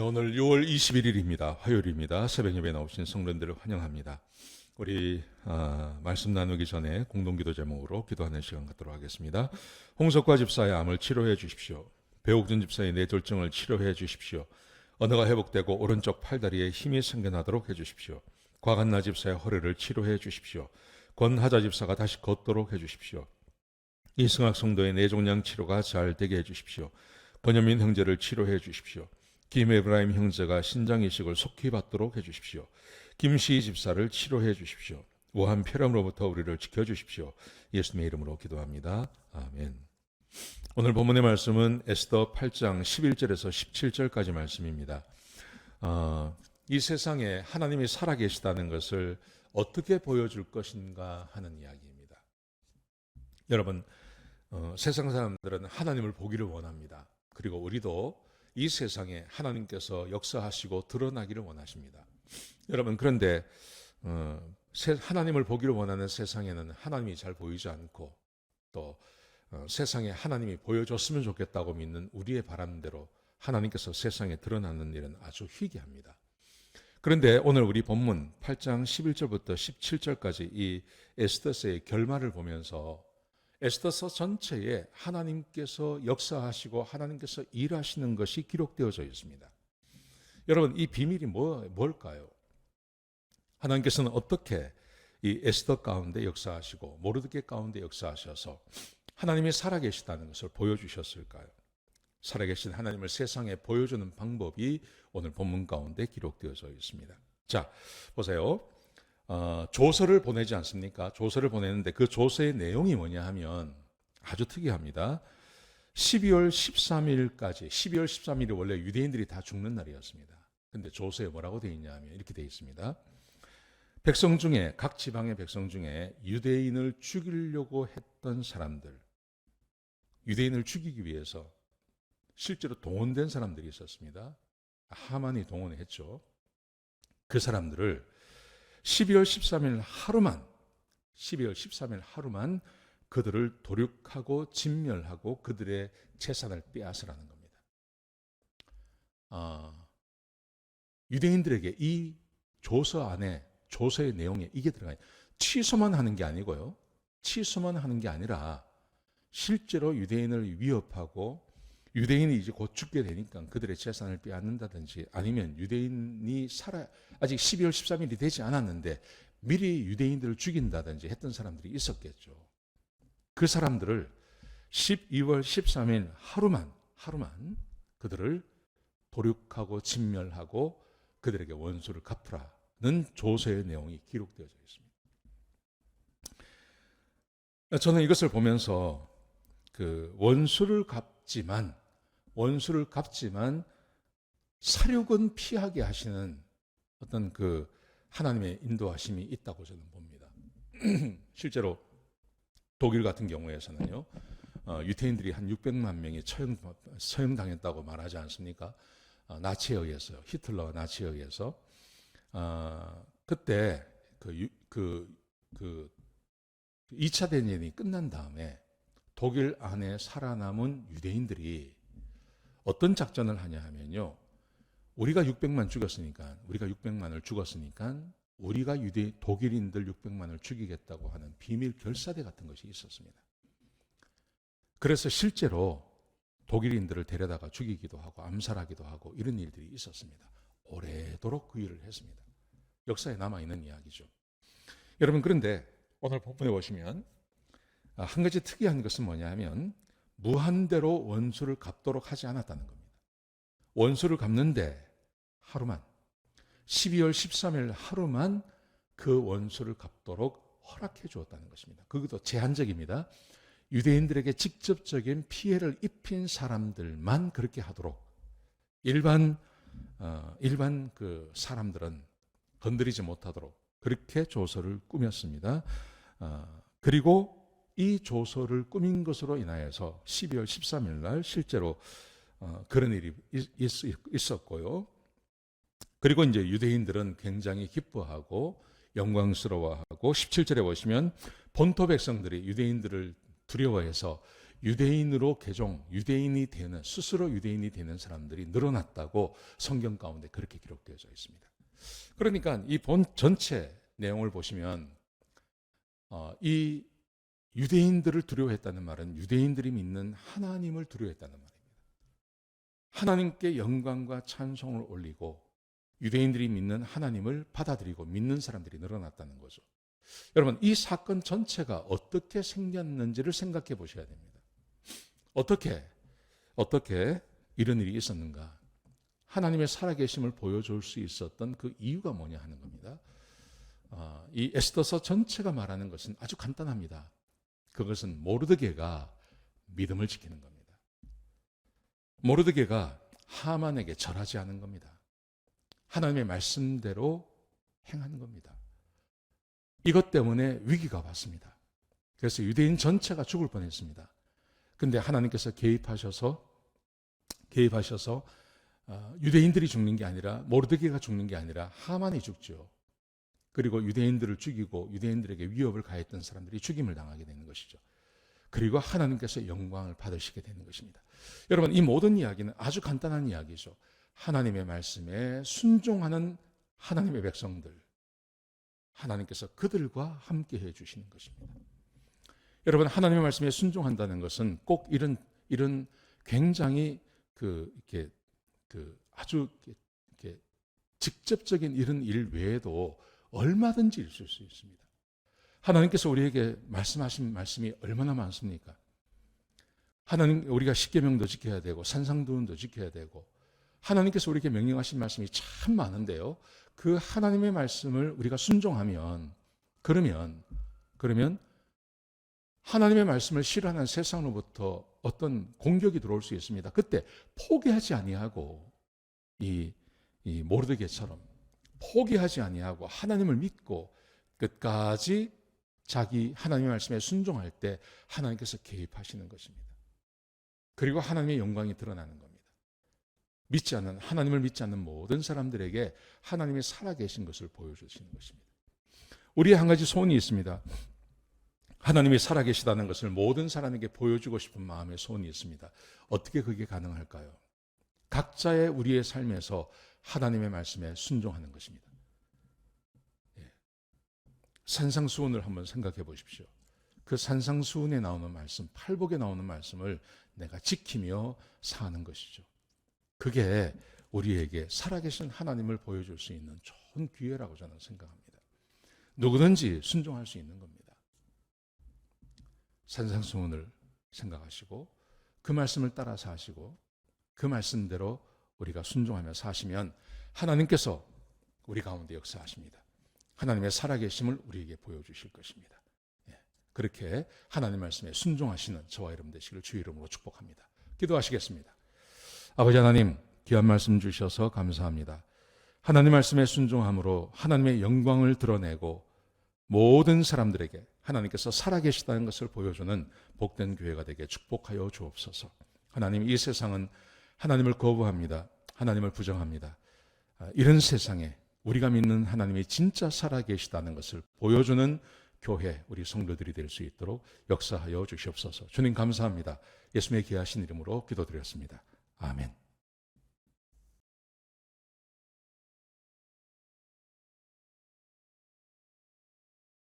네, 오늘 6월 21일입니다. 화요일입니다. 새벽 예배 나오신 성도들을 환영합니다. 우리 아, 말씀 나누기 전에 공동기도 제목으로 기도하는 시간 갖도록 하겠습니다. 홍석과 집사의 암을 치료해 주십시오. 배옥준 집사의 뇌졸중을 치료해 주십시오. 언어가 회복되고 오른쪽 팔다리에 힘이 생겨나도록 해 주십시오. 과간나 집사의 허리를 치료해 주십시오. 권하자 집사가 다시 걷도록 해 주십시오. 이승학 성도의 뇌종양 치료가 잘 되게 해 주십시오. 권현민 형제를 치료해 주십시오. 김에브라임 형제가 신장 이식을 속히 받도록 해 주십시오. 김시희 집사를 치료해 주십시오. 우한 폐렴으로부터 우리를 지켜 주십시오. 예수님의 이름으로 기도합니다. 아멘. 오늘 본문의 말씀은 에스더 8장 11절에서 17절까지 말씀입니다. 어, 이 세상에 하나님이 살아계시다는 것을 어떻게 보여줄 것인가 하는 이야기입니다. 여러분, 어, 세상 사람들은 하나님을 보기를 원합니다. 그리고 우리도 이 세상에 하나님께서 역사하시고 드러나기를 원하십니다. 여러분 그런데 어, 하나님을 보기를 원하는 세상에는 하나님이 잘 보이지 않고 또 어, 세상에 하나님이 보여줬으면 좋겠다고 믿는 우리의 바람대로 하나님께서 세상에 드러나는 일은 아주 희귀합니다. 그런데 오늘 우리 본문 8장 11절부터 17절까지 이 에스더스의 결말을 보면서 에스더서 전체에 하나님께서 역사하시고 하나님께서 일하시는 것이 기록되어져 있습니다. 여러분 이 비밀이 뭐 뭘까요? 하나님께서는 어떻게 이 에스더 가운데 역사하시고 모르드게 가운데 역사하셔서 하나님이 살아계시다는 것을 보여주셨을까요? 살아계신 하나님을 세상에 보여주는 방법이 오늘 본문 가운데 기록되어져 있습니다. 자, 보세요. 어, 조서를 보내지 않습니까? 조서를 보내는데 그 조서의 내용이 뭐냐 하면 아주 특이합니다. 12월 13일까지, 12월 13일이 원래 유대인들이 다 죽는 날이었습니다. 근데 조서에 뭐라고 되어 있냐 하면 이렇게 되어 있습니다. 백성 중에, 각 지방의 백성 중에 유대인을 죽이려고 했던 사람들, 유대인을 죽이기 위해서 실제로 동원된 사람들이 있었습니다. 하만이 동원했죠. 그 사람들을 12월 13일 하루만 12월 13일 하루만 그들을 도륙하고 진멸하고 그들의 재산을 빼앗으라는 겁니다. 아, 유대인들에게 이 조서 안에 조서의 내용에 이게 들어가요. 취소만 하는 게 아니고요. 취소만 하는 게 아니라 실제로 유대인을 위협하고 유대인이 이제 곧 죽게 되니까 그들의 재산을 빼앗는다든지 아니면 유대인이 살아 아직 12월 13일이 되지 않았는데 미리 유대인들을 죽인다든지 했던 사람들이 있었겠죠. 그 사람들을 12월 13일 하루만 하루만 그들을 도륙하고 진멸하고 그들에게 원수를 갚으라는 조서의 내용이 기록되어져 있습니다. 저는 이것을 보면서 그 원수를 갚지만 원수를 갚지만 사륙은 피하게 하시는 어떤 그 하나님의 인도하심이 있다고 저는 봅니다. 실제로 독일 같은 경우에서는요, 어, 유태인들이 한 600만 명이 처형, 처형당했다고 말하지 않습니까? 어, 나치에 의해서요. 히틀러와 나치에 의해서. 어, 그때 그, 그, 그 2차 대전이 끝난 다음에 독일 안에 살아남은 유대인들이 어떤 작전을 하냐 하면요. 우리가 600만 죽였으니까, 우리가 600만을 죽었으니까, 우리가 유대 독일인들 600만을 죽이겠다고 하는 비밀 결사대 같은 것이 있었습니다. 그래서 실제로 독일인들을 데려다가 죽이기도 하고 암살하기도 하고 이런 일들이 있었습니다. 오래도록 그 일을 했습니다. 역사에 남아 있는 이야기죠. 여러분, 그런데 오늘 본문에 보시면 한 가지 특이한 것은 뭐냐 하면 무한대로 원수를 갚도록 하지 않았다는 겁니다. 원수를 갚는데 하루만 12월 13일 하루만 그 원수를 갚도록 허락해 주었다는 것입니다. 그것도 제한적입니다. 유대인들에게 직접적인 피해를 입힌 사람들만 그렇게 하도록 일반 어, 일반 그 사람들은 건드리지 못하도록 그렇게 조서를 꾸몄습니다. 어, 그리고 이 조서를 꾸민 것으로 인하여서 12월 13일 날 실제로 어, 그런 일이 있, 었고요 그리고 이제 유대인들은 굉장히 기뻐하고 영광스러워하고 17절에 보시면 본토 백성들이 유대인들을 두려워해서 유대인으로 개종, 유대인이 되는 스스로 유대인이 되는 사람들이 늘어났다고 성경 가운데 그렇게 기록되어져 있습니다. 그러니까 이 본 전체 내용을 보시면 어, 이 유대인들을 두려워했다는 말은 유대인들이 믿는 하나님을 두려워했다는 말입니다. 하나님께 영광과 찬송을 올리고 유대인들이 믿는 하나님을 받아들이고 믿는 사람들이 늘어났다는 거죠. 여러분, 이 사건 전체가 어떻게 생겼는지를 생각해 보셔야 됩니다. 어떻게, 어떻게 이런 일이 있었는가? 하나님의 살아계심을 보여줄 수 있었던 그 이유가 뭐냐 하는 겁니다. 어, 이 에스더서 전체가 말하는 것은 아주 간단합니다. 그것은 모르드게가 믿음을 지키는 겁니다. 모르드게가 하만에게 절하지 않은 겁니다. 하나님의 말씀대로 행하는 겁니다. 이것 때문에 위기가 왔습니다. 그래서 유대인 전체가 죽을 뻔했습니다. 근데 하나님께서 개입하셔서 개입하셔서 어, 유대인들이 죽는 게 아니라 모르드게가 죽는 게 아니라 하만이 죽죠. 그리고 유대인들을 죽이고 유대인들에게 위협을 가했던 사람들이 죽임을 당하게 되는 것이죠. 그리고 하나님께서 영광을 받으시게 되는 것입니다. 여러분, 이 모든 이야기는 아주 간단한 이야기죠. 하나님의 말씀에 순종하는 하나님의 백성들. 하나님께서 그들과 함께 해 주시는 것입니다. 여러분, 하나님의 말씀에 순종한다는 것은 꼭 이런, 이런 굉장히 그, 이렇게, 그 아주 이렇게, 직접적인 이런 일 외에도 얼마든지 있을 수 있습니다. 하나님께서 우리에게 말씀하신 말씀이 얼마나 많습니까? 하나님 우리가 십계명도 지켜야 되고 산상도훈도 지켜야 되고 하나님께서 우리에게 명령하신 말씀이 참 많은데요. 그 하나님의 말씀을 우리가 순종하면 그러면 그러면 하나님의 말씀을 싫어하는 세상으로부터 어떤 공격이 들어올 수 있습니다. 그때 포기하지 아니하고 이, 이 모르드게처럼 포기하지 아니하고 하나님을 믿고 끝까지 자기 하나님의 말씀에 순종할 때 하나님께서 개입하시는 것입니다. 그리고 하나님의 영광이 드러나는 겁니다. 믿지 않는 하나님을 믿지 않는 모든 사람들에게 하나님이 살아계신 것을 보여주시는 것입니다. 우리의 한 가지 소원이 있습니다. 하나님이 살아계시다는 것을 모든 사람에게 보여주고 싶은 마음의 소원이 있습니다. 어떻게 그게 가능할까요? 각자의 우리의 삶에서 하나님의 말씀에 순종하는 것입니다. 예. 산상수훈을 한번 생각해 보십시오. 그 산상수훈에 나오는 말씀, 팔복에 나오는 말씀을 내가 지키며 사는 것이죠. 그게 우리에게 살아계신 하나님을 보여줄 수 있는 좋은 기회라고 저는 생각합니다. 누구든지 순종할 수 있는 겁니다. 산상수훈을 생각하시고 그 말씀을 따라서 하시고 그 말씀대로 우리가 순종하며 사시면 하나님께서 우리 가운데 역사하십니다. 하나님의 살아계심을 우리에게 보여주실 것입니다. 예, 그렇게 하나님 말씀에 순종하시는 저와 여러분 되시길 주 이름으로 축복합니다. 기도하시겠습니다. 아버지 하나님, 귀한 말씀 주셔서 감사합니다. 하나님 말씀에 순종함으로 하나님의 영광을 드러내고 모든 사람들에게 하나님께서 살아계시다는 것을 보여주는 복된 교회가 되게 축복하여 주옵소서. 하나님, 이 세상은 하나님을 거부합니다. 하나님을 부정합니다. 아, 이런 세상에 우리가 믿는 하나님이 진짜 살아계시다는 것을 보여주는 교회, 우리 성도들이 될 수 있도록 역사하여 주시옵소서. 주님 감사합니다. 예수님의 귀하신 이름으로 기도드렸습니다. 아멘.